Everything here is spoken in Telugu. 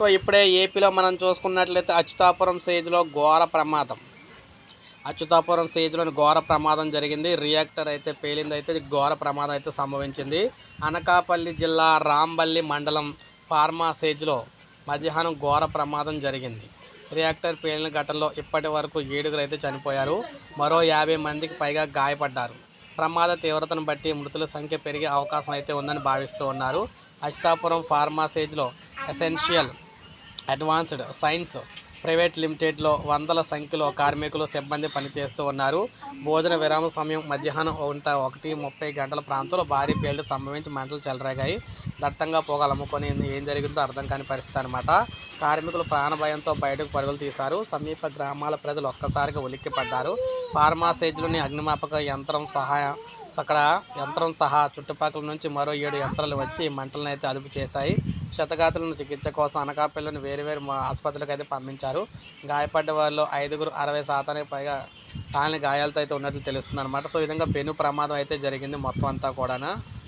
సో ఇప్పుడే ఏపీలో మనం చూసుకున్నట్లయితే అచ్యుతాపురం స్టేజ్లో ఘోర ప్రమాదం. అచ్యుతాపురం స్టేజ్లోని ఘోర ప్రమాదం జరిగింది. రియాక్టర్ అయితే పేలింది అయితే ఘోర ప్రమాదం అయితే సంభవించింది. అనకాపల్లి జిల్లా రాంబల్లి మండలం ఫార్మా స్టేజ్లో మధ్యాహ్నం ఘోర ప్రమాదం జరిగింది. రియాక్టర్ పేలిన ఘటనలో ఇప్పటి వరకు ఏడుగురు అయితే చనిపోయారు. మరో యాభై మందికి పైగా గాయపడ్డారు. ప్రమాద తీవ్రతను బట్టి మృతుల సంఖ్య పెరిగే అవకాశం అయితే ఉందని భావిస్తూ ఉన్నారు. అచితాపురం ఫార్మా స్టేజ్లో ఎసెన్షియల్ అడ్వాన్స్డ్ సైన్స్ ప్రైవేట్ లిమిటెడ్లో వందల సంఖ్యలో కార్మికులు సిబ్బంది పనిచేస్తూ ఉన్నారు. భోజన విరామ సమయం మధ్యాహ్నం ఒంట ఒకటి ముప్పై గంటల ప్రాంతంలో భారీ పేలుడు సంభవించి మంటలు చెలరేగాయి. దట్టంగా పొగలు అమ్ముకొని ఏం జరిగిందో అర్థం కాని పరిస్థితి అనమాట కార్మికులు ప్రాణభయంతో బయటకు పరుగులు తీశారు. సమీప గ్రామాల ప్రజలు ఒక్కసారిగా ఉలిక్కి పడ్డారు. ఫార్మా అగ్నిమాపక యంత్రం సహాయ అక్కడ యంత్రం సహా చుట్టుపక్కల నుంచి మరో ఏడు యంత్రాలు వచ్చి మంటలను అయితే అదుపు చేశాయి. క్షతగాతులను చికిత్స కోసం అనకాపల్లిని వేరు వేరు ఆసుపత్రులకు అయితే పంపించారు. గాయపడ్డ వారిలో ఐదుగురు అరవై శాతానికి పైగా కాలని గాయాలతో అయితే ఉన్నట్లు తెలుస్తుంది అనమాట సో ఈ విధంగా పెను ప్రమాదం అయితే జరిగింది మొత్తం అంతా కూడా